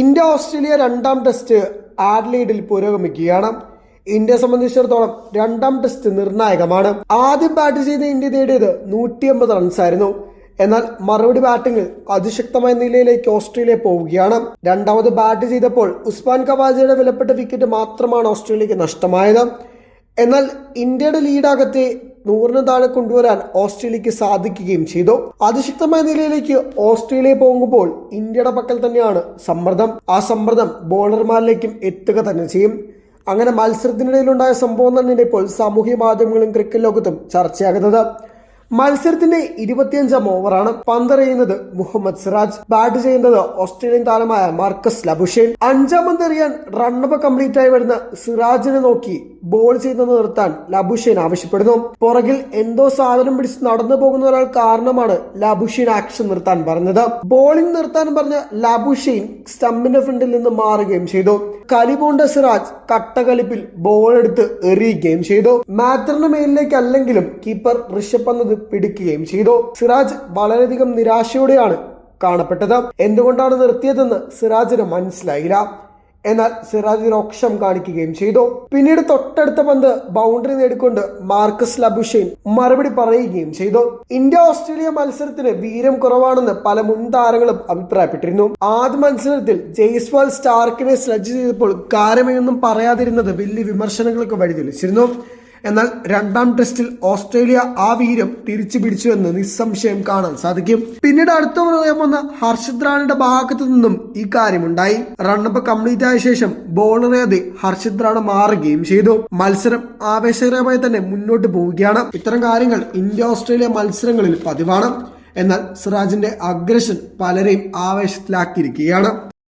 India Australia രണ്ടാം test ആഡ്ലീഡിൽ പുരോഗമിക്കുകയാണ്. ഇന്ത്യയെ സംബന്ധിച്ചിടത്തോളം രണ്ടാം ടെസ്റ്റ് നിർണായകമാണ്. ആദ്യം ബാറ്റ് ചെയ്ത ഇന്ത്യ നേടിയത് നൂറ്റി അമ്പത് റൺസായിരുന്നു എന്നാൽ മറുപടി ബാറ്റിംഗിൽ അതിശക്തമായ നിലയിലേക്ക് ഓസ്ട്രേലിയ പോവുകയാണ്. രണ്ടാമത് ബാറ്റ് ചെയ്തപ്പോൾ ഉസ്മാൻ കവാജയുടെ വിലപ്പെട്ട വിക്കറ്റ് മാത്രമാണ് ഓസ്ട്രേലിയക്ക് നഷ്ടമായത്. എന്നാൽ ഇന്ത്യയുടെ ലീഡാകത്തെ നൂറിന് താഴെ കൊണ്ടുവരാൻ ഓസ്ട്രേലിയക്ക് സാധിക്കുകയും ചെയ്തു. അതിശക്തമായ നിലയിലേക്ക് ഓസ്ട്രേലിയ പോകുമ്പോൾ ഇന്ത്യയുടെ പക്കൽ തന്നെയാണ് സമ്മർദ്ദം. ആ സമ്മർദ്ദം ബോളർമാരിലേക്കും എത്തുക തന്നെ ചെയ്യും. അങ്ങനെ മത്സരത്തിനിടയിലുണ്ടായ സംഭവം തന്നെയാണ് ഇപ്പോൾ സാമൂഹ്യ മാധ്യമങ്ങളും ക്രിക്കറ്റ് ലോകത്തും ചർച്ചയാകുന്നത്. മത്സരത്തിന്റെ ഇരുപത്തിയഞ്ചാം ഓവറാണ് പന്തെറിയുന്നത് മുഹമ്മദ് സിറാജ്. ബാറ്റ് ചെയ്യുന്നത് ഓസ്ട്രേലിയൻ താരമായ മാർക്കസ് ലബുഷേൻ. അഞ്ചാം പന്തെറിയാൻ റണ്ണപ്പ് കംപ്ലീറ്റ് ആയി വരുന്ന സിറാജിനെ നോക്കി ബോൾ ചെയ്യുന്നത് നിർത്താൻ ലബുഷേൻ ആവശ്യപ്പെടുന്നു. പുറകിൽ എന്തോ സാധനം പിടിച്ച് നടന്നു പോകുന്ന ഒരാൾ കാരണമാണ് ലബുഷേൻ ആക്ഷൻ നിർത്താൻ പറഞ്ഞത്. ബോളിംഗ് നിർത്താൻ പറഞ്ഞ ലബുഷേൻ സ്റ്റമ്പിന്റെ ഫ്രണ്ടിൽ നിന്ന് മാറുകയും ചെയ്തു. കലിപോണ്ട സിറാജ് കട്ടകലിപ്പിൽ ബോൾ എടുത്ത് എറിയുകയും ചെയ്തു. മാത്തറിന് മേലിലേക്ക് അല്ലെങ്കിലും കീപ്പർ ഋഷഭ് പന്ത് പിടിക്കുകയും ചെയ്തു. സിറാജ് വളരെയധികം നിരാശയോടെയാണ് കാണപ്പെട്ടത്. എന്തുകൊണ്ടാണ് നിർത്തിയതെന്ന് സിറാജിന് മനസ്സിലായില്ല. എന്നാൽ സിറാജ് രോക്ഷം കാണിക്കുകയും ചെയ്തു. പിന്നീട് തൊട്ടടുത്ത പന്ത് ബൗണ്ടറി നേടിക്കൊണ്ട് മാർക്കസ് ലബുഷൈൻ മറുപടി പറയുകയും ചെയ്തു. ഇന്ത്യ ഓസ്ട്രേലിയ മത്സരത്തിന് വീരം കുറവാണെന്ന് പല മുൻ താരങ്ങളും അഭിപ്രായപ്പെട്ടിരുന്നു. ആദ്യ മത്സരത്തിൽ ജയ്സ്വാൾ സ്റ്റാർക്കിനെ സ്ലജ് ചെയ്തപ്പോൾ കാര്യമൊന്നും പറയാതിരുന്നത് വലിയ വിമർശനങ്ങൾക്ക് വഴിതെളിച്ചിരുന്നു. എന്നാൽ രണ്ടാം ടെസ്റ്റിൽ ഓസ്ട്രേലിയ ആ വീര്യം തിരിച്ചു പിടിച്ചു എന്ന് നിസ്സംശയം കാണാൻ സാധിക്കും. പിന്നീട് അടുത്ത ഹൃദയം വന്ന ഹർഷിത് റാണയുടെ ഭാഗത്തു നിന്നും ഈ കാര്യമുണ്ടായി. റണ്ണപ്പ് കംപ്ലീറ്റ് ആയ ശേഷം ബോളറേതി ഹർഷിത് റാണ മാറുകയും ചെയ്തു. മത്സരം ആവേശകരമായി തന്നെ മുന്നോട്ട് പോവുകയാണ്. ഇത്തരം കാര്യങ്ങൾ ഇന്ത്യ ഓസ്ട്രേലിയ മത്സരങ്ങളിൽ പതിവാണ്. എന്നാൽ സിറാജിന്റെ അഗ്രഷൻ പലരെയും ആവേശത്തിലാക്കിയിരിക്കുകയാണ്.